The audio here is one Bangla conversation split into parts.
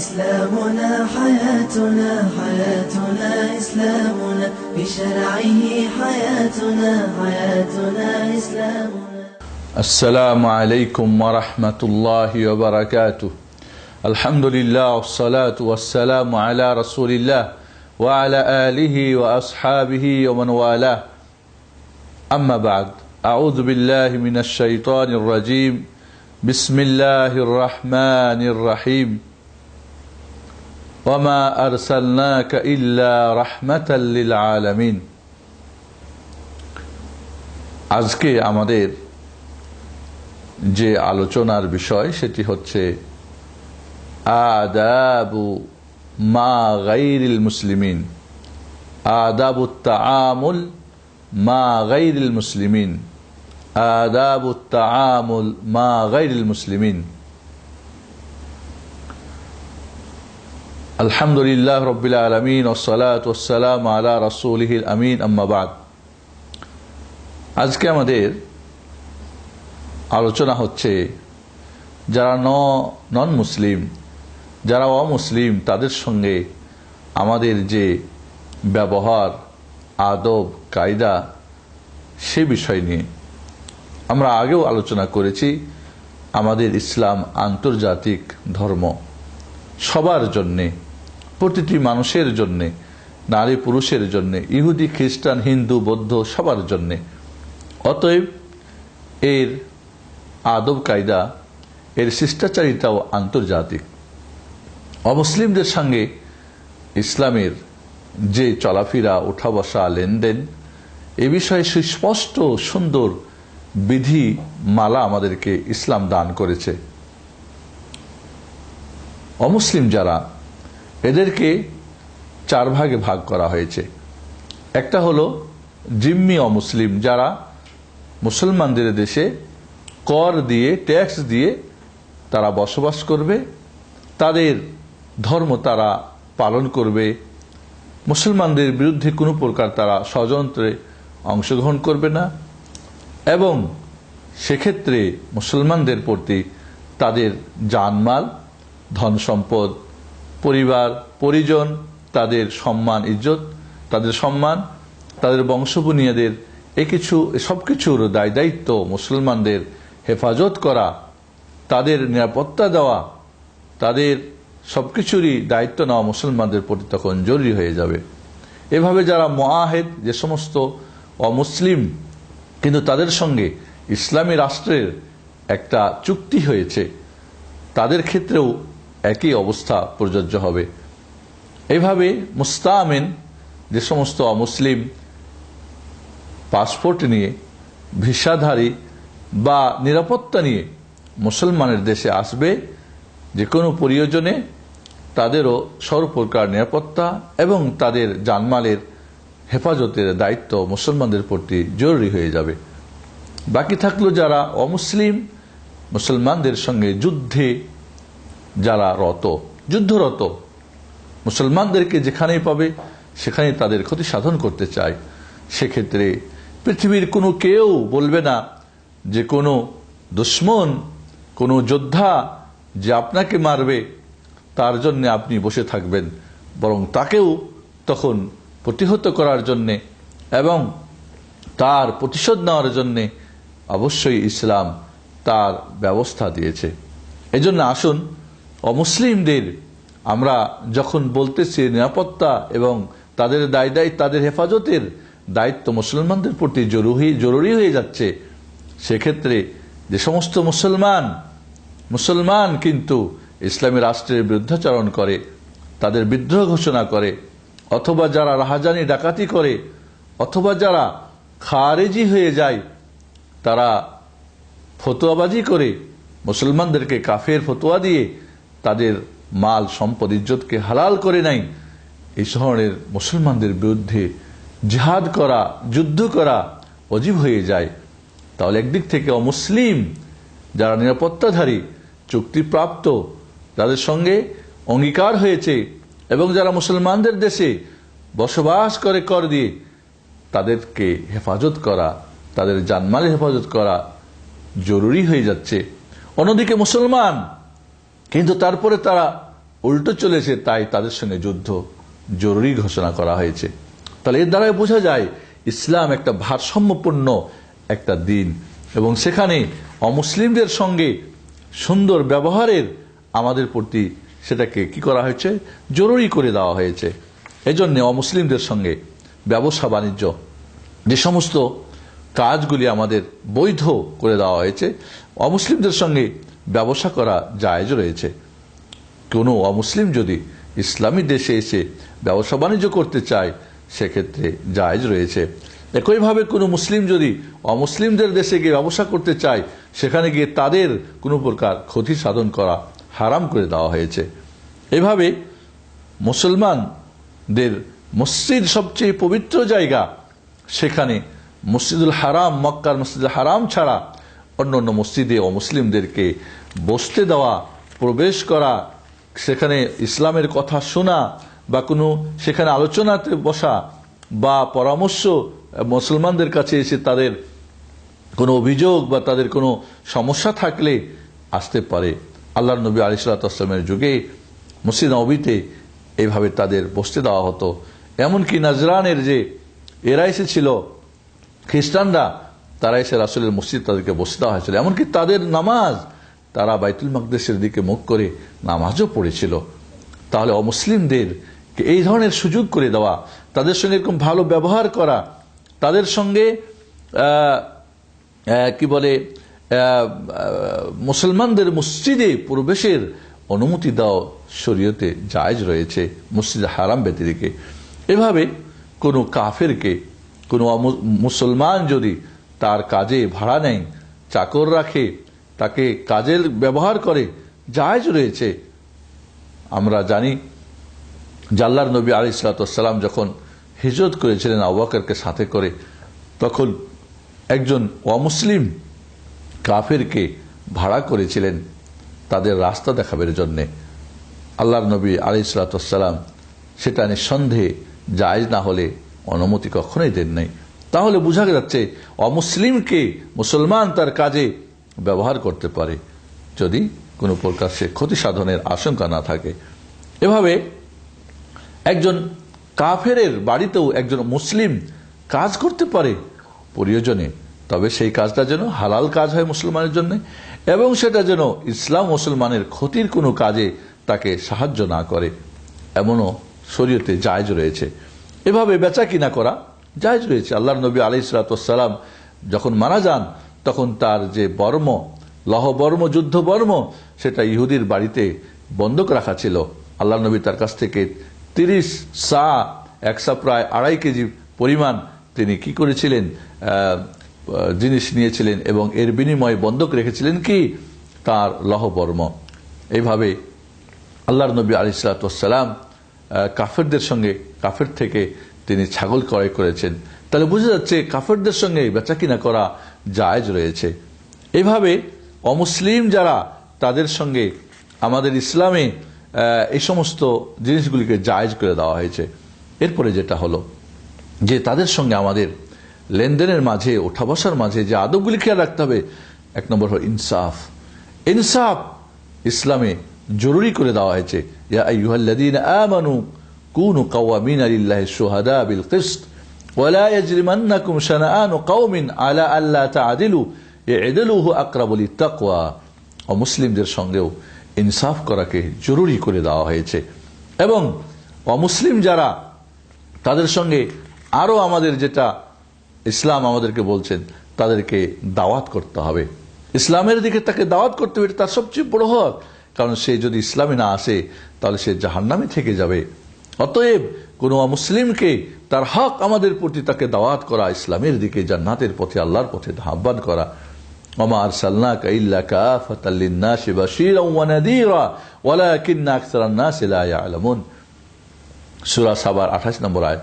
إسلامنا حياتنا حياتنا إسلامنا. بشرعه حياتنا حياتنا إسلامنا. السلام عليكم ورحمة الله وبركاته. الحمد لله والصلاة والسلام على رسول الله وعلى آله وأصحابه ومن والاه. أما بعد أعوذ بالله من الشيطان الرجيم. بسم الله الرحمن الرحيم. ওমা আরসালনাকা ইল্লা রাহমাতাল লিল আলামিন আজকে আমাদের যে আলোচনার বিষয় সেটি হচ্ছে আদাবু মা গাইরিল মুসলিমিন। আদাবু আমুল মা গাইরিল মুসলিমিন। আদাবু তাআমুল মা গাইরিল মুসলিমিন। আলহামদুলিল্লাহ রবিল আলমিন ওসলাত ওসালাম আলা রসুলহিল আমিন আম্মাবাদ আজকে আমাদের আলোচনা হচ্ছে যারা ন নন মুসলিম যারা অমুসলিম, তাদের সঙ্গে আমাদের যে ব্যবহার, আদব, কায়দা সে বিষয় নিয়ে। আমরা আগেও আলোচনা করেছি আমাদের ইসলাম আন্তর্জাতিক ধর্ম। সবার জন্যে প্রতিটি মানুষের জন্যে, নারী পুরুষের জন্যে, ইহুদি, খ্রিস্টান, হিন্দু, বৌদ্ধ, সবার জন্যে। অতএব এর আদব কায়দা, এর শিষ্টাচারিতাও আন্তর্জাতিক। অমুসলিমদের সঙ্গে ইসলামের যে চলাফেরা ওঠা বসা লেনদেন, এ বিষয়ে সুস্পষ্ট, সুন্দর বিধি, মালা আমাদেরকে ইসলাম দান করেছে। অমুসলিম যারা এদেরকে চার ভাগে ভাগ করা হয়েছে। একটা হলো জিম্মি অমুসলিম, যারা মুসলমানদের দেশে কর দিয়ে, ট্যাক্স দিয়ে তারা বসবাস করবে। তাদের ধর্ম তারা পালন করবে। মুসলমানদের বিরুদ্ধে কোনো প্রকার তারা ষড়যন্ত্রে অংশগ্রহণ করবে না। এবং সেক্ষেত্রে মুসলমানদের প্রতি তাদের জানমাল ধন সম্পদ পরিবার, পরিজন, তাদের সম্মান, ইজ্জত, তাদের সম্মান, তাদের বংশবুনিয়াদের এ কিছু সব কিছুর দায় দায়িত্ব মুসলমানদের হেফাজত করা, তাদের নিরাপত্তা দেওয়া, তাদের সবকিছুরই দায়িত্ব নেওয়া মুসলমানদের প্রতি তখন জরুরি হয়ে যাবে। এভাবে যারা মহাহেদ যে সমস্ত অমুসলিম, কিন্তু তাদের সঙ্গে ইসলামী রাষ্ট্রের একটা চুক্তি হয়েছে, তাদের ক্ষেত্রেও একই অবস্থা প্রযোজ্য হবে। এইভাবে মুস্তামেন যে সমস্ত অমুসলিম পাসপোর্ট নিয়ে ভিসাধারী বা নিরাপত্তা নিয়ে মুসলমানের দেশে আসবে, যে কোনো প্রয়োজনে তাদেরও সর্বপ্রকার নিরাপত্তা এবং তাদের জানমালের হেফাজতের দায়িত্ব মুসলমানদের প্রতি জরুরি হয়ে যাবে। বাকি থাকল যারা অমুসলিম, মুসলমানদের সঙ্গে যুদ্ধে যারা রত, যুদ্ধরত, মুসলমানদেরকে যেখানেই পাবে, সেখানেই তাদের ক্ষতি সাধন করতে চায়। সেক্ষেত্রে পৃথিবীর কোনো কেউ বলবে না যে কোনো দুশ্মন, কোনো যোদ্ধা যে আপনাকে মারবে, তার জন্য আপনি বসে থাকবেন। বরং তাকেও তখন প্রতিহত করার জন্যে এবং তার প্রতিশোধ নেওয়ার জন্যে অবশ্যই ইসলাম তার ব্যবস্থা দিয়েছে। এজন্য আসুন অমুসলিমদের আমরা যখন বলতেছি নিরাপত্তা এবং তাদের দায় দায়িত্ব তাদের হেফাজতের দায়িত্ব মুসলমানদের প্রতি জরুরি জরুরি হয়ে যাচ্ছে, সেক্ষেত্রে যে সমস্ত মুসলমান মুসলমান কিন্তু ইসলামী রাষ্ট্রের বিরুদ্ধাচরণ করে, তাদের বিদ্রোহ ঘোষণা করে, অথবা যারা রাহাজানি ডাকাতি করে, অথবা যারা খারেজি হয়ে যায়, তারা ফতোয়াবাজি করে, মুসলমানদেরকে কাফের ফতোয়া দিয়ে তাদের মাল, সম্পদ, ইজ্জতকে হালাল করে নাই। এই শহরের মুসলমানদের বিরুদ্ধে জিহাদ করা, যুদ্ধ করা অজীব হয়ে যায়। তাহলে একদিক থেকে অমুসলিম যারা নিরাপত্তাধারী, চুক্তিপ্রাপ্ত যাদের সঙ্গে অঙ্গীকার হয়েছে এবং যারা মুসলমানদের দেশে বসবাস করে কর দিয়ে তাদেরকে হেফাজত করা, তাদের জানমালের হেফাজত করা জরুরি হয়ে যাচ্ছে। অন্যদিকে মুসলমান কিন্তু তারপরে তারা উল্টো চলেছে তাই তাদের সঙ্গে যুদ্ধ জরুরি ঘোষণা করা হয়েছে। তাহলে এর দ্বারাই বোঝা যায় ইসলাম একটা ভারসাম্যপূর্ণ একটা দিন এবং সেখানে অমুসলিমদের সঙ্গে সুন্দর ব্যবহারের আমাদের প্রতি সেটাকে কি করা হয়েছে? জরুরি করে দেওয়া হয়েছে। এজন্য অমুসলিমদের সঙ্গে ব্যবসা বাণিজ্য, যে সমস্ত কাজগুলি আমাদের বৈধ করে দেওয়া হয়েছে, অমুসলিমদের সঙ্গে ব্যবসা করা জায়জ রয়েছে। কোনো অমুসলিম যদি ইসলামী দেশে এসে ব্যবসা বাণিজ্য করতে চায়, সেক্ষেত্রে জায়জ রয়েছে। একইভাবে কোনো মুসলিম যদি অমুসলিমদের দেশে গিয়ে ব্যবসা করতে চায়, সেখানে গিয়ে তাদের কোনো প্রকার ক্ষতি সাধন করা হারাম করে দেওয়া হয়েছে। এভাবে মুসলমানদের মসজিদ সবচেয়ে পবিত্র জায়গা, সেখানে মসজিদুল হারাম, মক্কার মসজিদুল হারাম ছাড়া অন্য অন্য মসজিদে অমুসলিমদেরকে বসতে দেওয়া, প্রবেশ করা, সেখানে ইসলামের কথা শোনা বা কোনো সেখানে আলোচনাতে বসা বা পরামর্শ মুসলমানদের কাছে এসে তাদের কোনো অভিযোগ বা তাদের কোনো সমস্যা থাকলে আসতে পারে। আল্লাহ নবী আলিসাল্লামের যুগে মসজিদ নবীতে এইভাবে তাদের বসতে দেওয়া হতো। এমনকি নাজরানের যে, এরা এসেছিল, খ্রিস্টানরা তারা এসে রাসুলের মসজিদ তাদেরকে বসে দেওয়া হয়েছিল। এমনকি তাদের নামাজ, তারা বাইতুল মকদেশের দিকে মুখ করে নামাজও পড়েছিল। তাহলে অমুসলিমদের এই ধরনের সুযোগ করে দেওয়া, তাদের সঙ্গে এরকম ভালো ব্যবহার করা, তাদের সঙ্গে কি বলে মুসলমানদের মসজিদে প্রবেশের অনুমতি দাও শরীয়তে জায়জ রয়েছে, মসজিদ হারাম ব্যতিরিকে এভাবে কোনো কাফেরকে, কোনো মুসলমান যদি তার কাজে ভাড়া নেয়, চাকর রাখে, তাকে কাজের ব্যবহার করে, জায়জ রয়েছে। আমরা জানি, জাল্লার নবী আলি সালাতাম যখন হিজরত করেছিলেন আবাকরকে সাথে করে, তখন একজন অমুসলিম কাফেরকে ভাড়া করেছিলেন তাদের রাস্তা দেখাবের জন্যে। আল্লাহর নবী আলি সালাতাম সেটা নিঃসন্দেহে জায়জ না হলে অনুমতি কখনোই দেন নাই। তাহলে বোঝা যাচ্ছে অমুসলিমকে মুসলমান তার কাজে ব্যবহার করতে পারে। যদি কোনো প্রকার সে ক্ষতি সাধনের আশঙ্কা না থাকে। এভাবে একজন কাফেরের বাড়িতেও একজন মুসলিম কাজ করতে পারে প্রয়োজনে। তবে সেই কাজটা যেন হালাল কাজ হয় মুসলমানের জন্য এবং সেটা যেন ইসলাম মুসলমানের ক্ষতির কোনো কাজে তাকে সাহায্য না করে। এমনও শরীয়তে জায়জ রয়েছে। এভাবে বেচা কিনা করা জায়জ রয়েছে। আল্লাহ নবী আলি সালাতাম যখন মারা যান, তখন তার যে বর্ম লহবর্ম যুদ্ধ বর্ম, সেটা ইহুদির বাড়িতে বন্ধক রাখা ছিল। আল্লাহ নবী তার কাছ থেকে তিরিশ সা একশা প্রায় আড়াই কেজি পরিমাণ তিনি কি করেছিলেন জিনিস নিয়েছিলেন এবং এর বিনিময়ে বন্ধক রেখেছিলেন কি? তার লহবর্ম এইভাবে আল্লাহর নবী আলি সালাতাম কাফেরদের সঙ্গে, কাফের থেকে তিনি ছাগল ক্রয় করেছেন। তাহলে বোঝা যাচ্ছে কাফেরদের সঙ্গে বেচাকিনা করা জায়েজ রয়েছে। এভাবে অমুসলিম যারা, তাদের সঙ্গে আমাদের ইসলামে এই সমস্ত জিনিসগুলিকে জায়েজ করে দেওয়া হয়েছে। এরপরে যেটা হলো যে তাদের সঙ্গে আমাদের লেনদেনের মাঝে ওঠা বসার মাঝে যে আদবগুলি খেয়াল রাখতে হবে, এক নম্বর হল ইনসাফ। ইনসাফ ইসলামে জরুরি করে দেওয়া হয়েছে। ইয়া আমানু কুনু কাওয়ামিনা লিল্লাহি শুহাদা বিল কিসত। ওয়ালা ইয়াজরিমান্নাকুম শানাআনু কওমিন আলা আল্লা তা'দিলু ই'দিলু আকরাবু লিত্তাকওয়া। অমুসলিমদের সঙ্গেও ইনসাফ করাকে জরুরি করে দেওয়া হয়েছে। এবং অমুসলিম যারা, তাদের সঙ্গে আরও আমাদের যেটা ইসলাম আমাদেরকে বলছেন, তাদেরকে দাওয়াত করতে হবে। ইসলামের দিকে তাকে দাওয়াত করতে হবে তার সবচেয়ে বড় হক। কারণ সে যদি ইসলামে না আসে, তাহলে সে জাহান্নামে থেকে যাবে। অতএব কোনো মুসলিমকে তার হক আমাদের প্রতি তাকে দাওয়াত করা, ইসলামের দিকে জান্নাতের পথে, আল্লাহর পথে আহ্বান করা। আমার সাল্লা কাইল্লা কাফতাল্লিন্না শিবা কিন্না আকসারান্না আলমন সুরা সাবার আঠাশ নম্বর আয়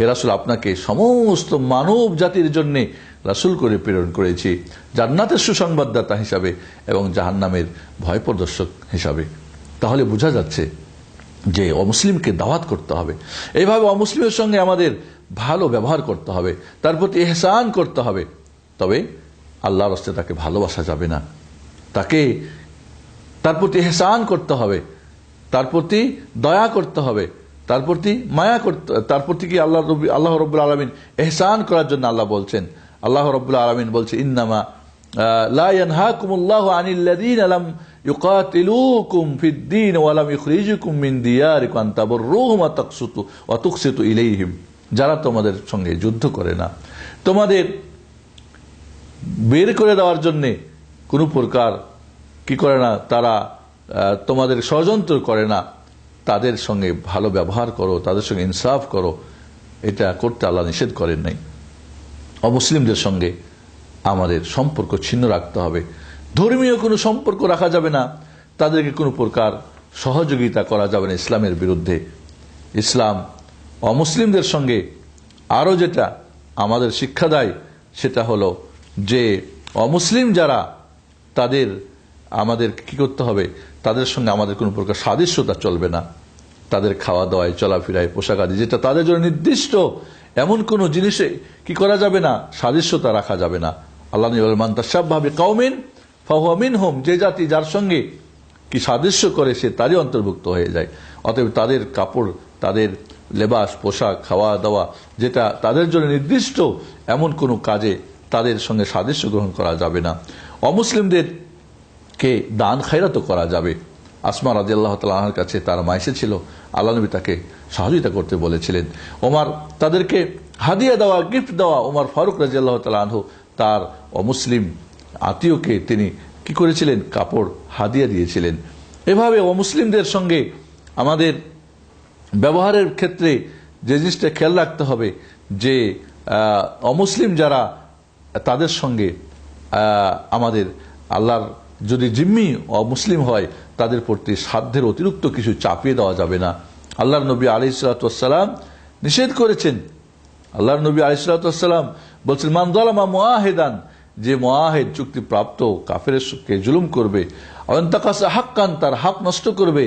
হে আপনাকে সমস্ত মানব জাতির জন্যে রাসুল করে প্রেরণ করেছি, জান্নাতের সুসংবাদদাতা হিসাবে এবং জাহান্নামের ভয় প্রদর্শক হিসাবে। তাহলে বোঝা যাচ্ছে যে অমুসলিমকে দাওয়াত করতে হবে। এইভাবে অমুসলিমের সঙ্গে আমাদের ভালো ব্যবহার করতে হবে, তার প্রতি এহসান করতে হবে। তবে আল্লাহর হস্তে তাকে ভালোবাসা যাবে না। তাকে তার প্রতি এহসান করতে হবে, তার প্রতি দয়া করতে হবে, তার প্রতি মায়া করতে, তার প্রতি কি আল্লাহ রবি আল্লাহ রব্বুল আলমিন এহসান করার জন্য আল্লাহ বলছেন? আল্লাহ রব্বুল আলমিন বলছে, ইন্নামা লা ইয়ানহাকুমুল্লাহু আনিল্লাযীনা লাম ইউকাতিলুকুম ফিদ-দীন ওয়া লাম ইখরিজুকুম মিন দিয়ারিকুম আন তাবাররুহুম ওয়া তুকসিতু ইলাইহিম। যারা তোমাদের সঙ্গে যুদ্ধ করে না। তোমাদের বের করে দেওয়ার জন্যে কোনো প্রকার কি করে না, তারা তোমাদের ষড়যন্ত্র করে না। তাদের সঙ্গে ভালো ব্যবহার করো, তাদের সঙ্গে ইনসাফ করো। এটা করতে আল্লাহ নিষেধ করেন নাই। অমুসলিমদের সঙ্গে আমাদের সম্পর্ক ছিন্ন রাখতে হবে। ধর্মীয় কোনো সম্পর্ক রাখা যাবে না। তাদেরকে কোনো প্রকার সহযোগিতা করা যাবে না ইসলামের বিরুদ্ধে। ইসলাম অমুসলিমদের সঙ্গে আরও যেটা আমাদের শিক্ষা দেয়, সেটা হলো যে অমুসলিম যারা, তাদের আমাদের কি করতে হবে? তাদের সঙ্গে আমাদের কোনো প্রকার সাদৃশ্যতা চলবে না। তাদের খাওয়া দাওয়ায় চলাফেরায়, পোশাক আদি, যেটা তাদের জন্য নির্দিষ্ট, এমন কোন জিনিসে কি করা যাবে না? সাদৃশ্যতা রাখা যাবে না। আল্লাহ মান্তাসাব ভাবে কাউমিন ফাহুয়ামিন হোম যে জাতি যার সঙ্গে কি সাদৃশ্য করে, সে তারই অন্তর্ভুক্ত হয়ে যায়। অতএব তাদের কাপড়, তাদের লেবাস, পোশাক, খাওয়া দাওয়া, যেটা তাদের জন্য নির্দিষ্ট, এমন কোনো কাজে তাদের সঙ্গে সাদৃশ্য গ্রহণ করা যাবে না। অমুসলিমদের কে দান খায়রাতও করা যাবে। আসমা রাজি আল্লাহ তালাহার কাছে তার মা এসেছিল আল্লাহ নবী তাকে সহযোগিতা করতে বলেছিলেন। ওমার তাদেরকে হাদিয়া দেওয়া, গিফট দেওয়া ওমার ফারুক রাজি আল্লাহ তালাহ তার অমুসলিম আত্মীয়কে তিনি কি করেছিলেন? কাপড় হাদিয়া দিয়েছিলেন। এভাবে অমুসলিমদের সঙ্গে আমাদের ব্যবহারের ক্ষেত্রে যে জিনিসটা খেয়াল রাখতে হবে, যে অমুসলিম যারা, তাদের সঙ্গে আমাদের আল্লাহর যদি জিম্মি অমুসলিম হয়, তাদের প্রতি সাধ্যের অতিরিক্ত কিছু চাপিয়ে দেওয়া যাবে না। আল্লাহর নবী আলি সালাতাম নিষেধ করেছেন। আল্লাহর নবী আলি সালাতাম বলছেন মানদালামা মোয়াহেদান যে মোয়াহেদ চুক্তিপ্রাপ্ত কাফের জুলুম করবে হাক্কান, তার হাক নষ্ট করবে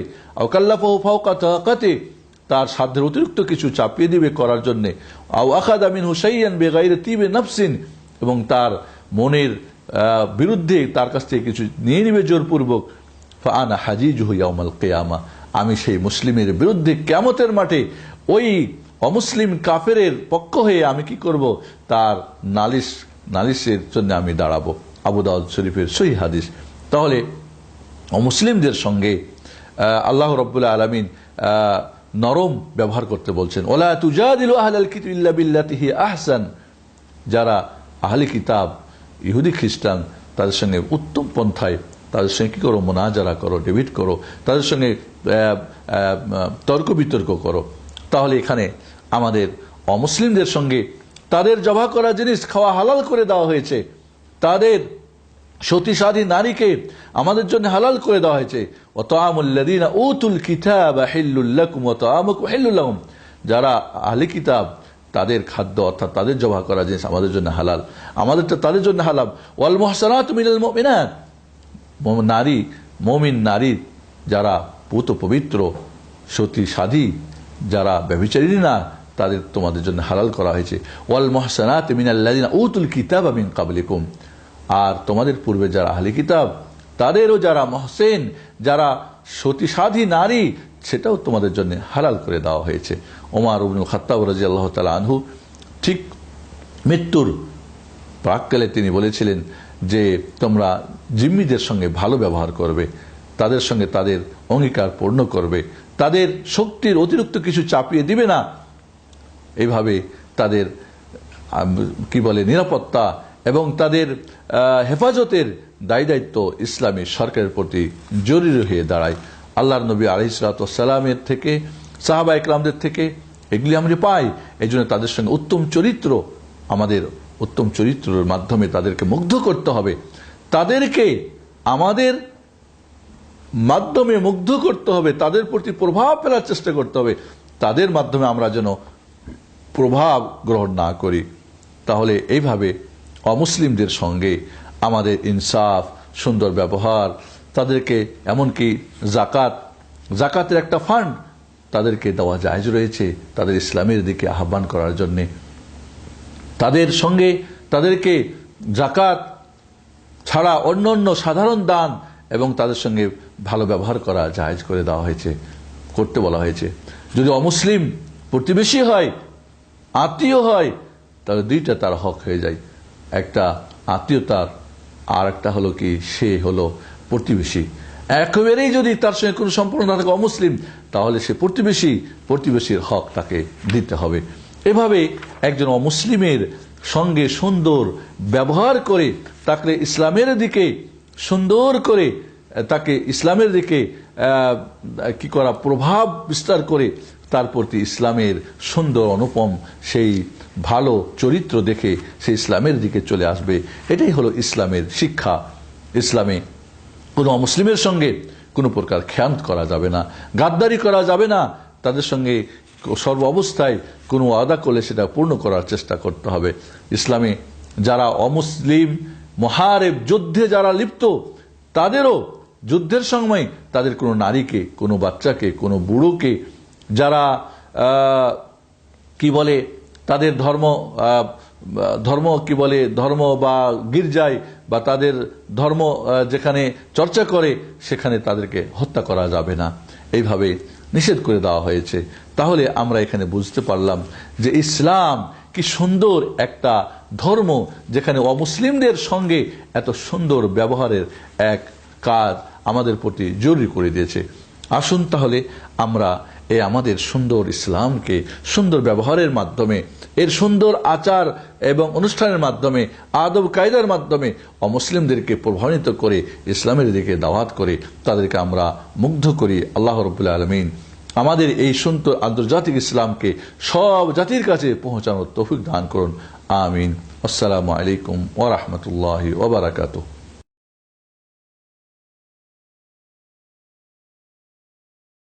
তাকাতে, তার সাধ্যের অতিরিক্ত কিছু চাপিয়ে দিবে করার জন্যে আমিন হুসাইয়ান এবং তার মনের বিরুদ্ধে তার কাছ থেকে কিছু নিয়ে নিবে জোরপূর্বক আনা হাজিজ হইয়াউমাল কেয়ামা, আমি সেই মুসলিমের বিরুদ্ধে কেমতের মাঠে ওই অমুসলিম কাফেরের পক্ষ হয়ে আমি কি করব? তার নালিশ নালিশের জন্য আমি দাঁড়াবো। আবু দাউদ শরীফের সহি হাদিস। তাহলে অমুসলিমদের সঙ্গে আল্লাহ রব্বুল্লাহ আলমিন নরম ব্যবহার করতে বলছেন, ওলা তুজাদিল আহলাল কিতাব ইল্লা বিল্লাতিহি আহসান। যারা আহলি কিতাব, ইহুদি খ্রিস্টান, তাদের সঙ্গে উত্তম পন্থায়, তাদের সঙ্গে কি করো? মোনাজারা করো, ডেবিট করো। তাদের সঙ্গে তর্ক বিতর্ক করো। তাহলে এখানে আমাদের অমুসলিমদের সঙ্গে তাদের জবা করা জিনিস খাওয়া হালাল করে দেওয়া হয়েছে। তাদের সতীসাধী নারীকে আমাদের জন্য হালাল করে দেওয়া হয়েছে। যারা আহলি কিতাব, তাদের খাদ্য অর্থাৎ তাদের জবা করা জিনিস আমাদের জন্য হালাল। আমাদেরটা তাদের জন্য হালাল। ওয়াল মহসানাত মিনাল মুমিনাত। নারী, মমিন নারী, যারা পুত পবিত্র সতী সাধী যারা ব্যভিচারিণী না তাদের তোমাদের জন্য হালাল করা হয়েছে। ওয়াল মহসানাত মিনাল্লাদিনা উতুল কিতাব মিন কাবলিকুম আর তোমাদের পূর্বে যারা আহলি কিতাব, তাদেরও যারা মহসেন, যারা সতীসাধী নারী, সেটাও তোমাদের জন্য হালাল করে দেওয়া হয়েছে। ওমার উবনুল খাত্তাব রাজি আল্লাহ তালা আনহু ঠিক মৃত্যুর প্রাককালে তিনি বলেছিলেন যে, তোমরা জিম্মিদের সঙ্গে ভালো ব্যবহার করবে, তাদের সঙ্গে তাদের অঙ্গীকার পূর্ণ করবে, তাদের শক্তির অতিরিক্ত কিছু চাপিয়ে দিবে না এইভাবে তাদের কি বলে, নিরাপত্তা এবং তাদের হেফাজতের দায়ী দায়িত্ব ইসলামী সরকারের প্রতি জরুরি হয়ে দাঁড়ায়। আল্লাহর নবী আলহিসালামের থেকে, সাহাবা ইকরামদের থেকে এগুলি আমরা পাই। এই জন্য তাদের সঙ্গে উত্তম চরিত্র, আমাদের উত্তম চরিত্রের মাধ্যমে তাদেরকে মুগ্ধ করতে হবে। তাদেরকে আমাদের মাধ্যমে মুগ্ধ করতে হবে, তাদের প্রতি প্রভাব ফেলার চেষ্টা করতে হবে। তাদের মাধ্যমে আমরা যেন প্রভাব গ্রহণ না করি, তাহলে এইভাবে অমুসলিমদের সঙ্গে আমাদের ইনসাফ, সুন্দর ব্যবহার, তাদেরকে এমনকি জাকাত জাকাতের একটা ফান্ড তাদেরকে দেওয়া জায়জ রয়েছে তাদের ইসলামের দিকে আহ্বান করার জন্যে। তাদের সঙ্গে তাদেরকে জাকাত ছাড়া অন্য অন্য সাধারণ দান এবং তাদের সঙ্গে ভালো ব্যবহার করা জায়েজ করে দেওয়া হয়েছে, করতে বলা হয়েছে। যদি অমুসলিম প্রতিবেশী হয় আত্মীয় হয়, তাহলে দুইটা তার হক হয়ে যায়। একটা আত্মীয়তার আর একটা হলো কি, সে হলো প্রতিবেশী। একেবারেই যদি তার সঙ্গে কোনো সম্পর্ক না থাকে, অমুসলিম, তাহলে সে প্রতিবেশী, প্রতিবেশীর হক তাকে দিতে হবে। এভাবে একজন অমুসলিমের সঙ্গে সুন্দর ব্যবহার করে তাকে ইসলামের দিকে, সুন্দর করে তাকে ইসলামের দিকে কি করা, প্রভাব বিস্তার করে তার প্রতি ইসলামের সুন্দর অনুপম, সেই ভালো চরিত্র দেখে সে ইসলামের দিকে চলে আসবে। এটাই হলো ইসলামের শিক্ষা। ইসলামে কোনো মুসলিমের সঙ্গে কোনো প্রকার খেয়ান্ত করা যাবে না, গাদ্দারি করা যাবে না। তাদের সঙ্গে সর্ব অবস্থায় কোনো আদা করলে সেটা পূর্ণ করার চেষ্টা করতে হবে। ইসলামে যারা অমুসলিম, মহারেব যুদ্ধে যারা লিপ্ত, তাদেরও যুদ্ধের সময় তাদের কোনো নারীকে, কোনো বাচ্চাকে, কোনো বুড়োকে যারা কি বলে, তাদের ধর্ম ধর্ম, কি বলে, ধর্ম বা গির্জায় বা তাদের ধর্ম যেখানে চর্চা করে, সেখানে তাদেরকে হত্যা করা যাবে না। এইভাবে নিষেধ করে দেওয়া হয়েছে। তাহলে আমরা এখানে বুঝতে পারলাম যে ইসলাম কি সুন্দর একটা ধর্ম, যেখানে অমুসলিমদের সঙ্গে এত সুন্দর ব্যবহারের এক কাজ আমাদের প্রতি জরুরি করে দিয়েছে। আসুন তাহলে আমরা এ আমাদের সুন্দর ইসলামকে সুন্দর ব্যবহারের মাধ্যমে, এর সুন্দর আচার এবং অনুষ্ঠানের মাধ্যমে, আদব কায়দার মাধ্যমে অমুসলিমদেরকে প্রভাবিত করে, ইসলামের দিকে দাওয়াত করে, তাদেরকে আমরা মুগ্ধ করি। আল্লাহ রবুল্লা আলমিন আমাদের এই সুন্দর আন্তর্জাতিক ইসলামকে সব জাতির কাছে পৌঁছানোর তৌফিক দান করুন। আমিন। আসসালামু আলাইকুম ওরহমতুল্লাহ ওবরাকাতুহ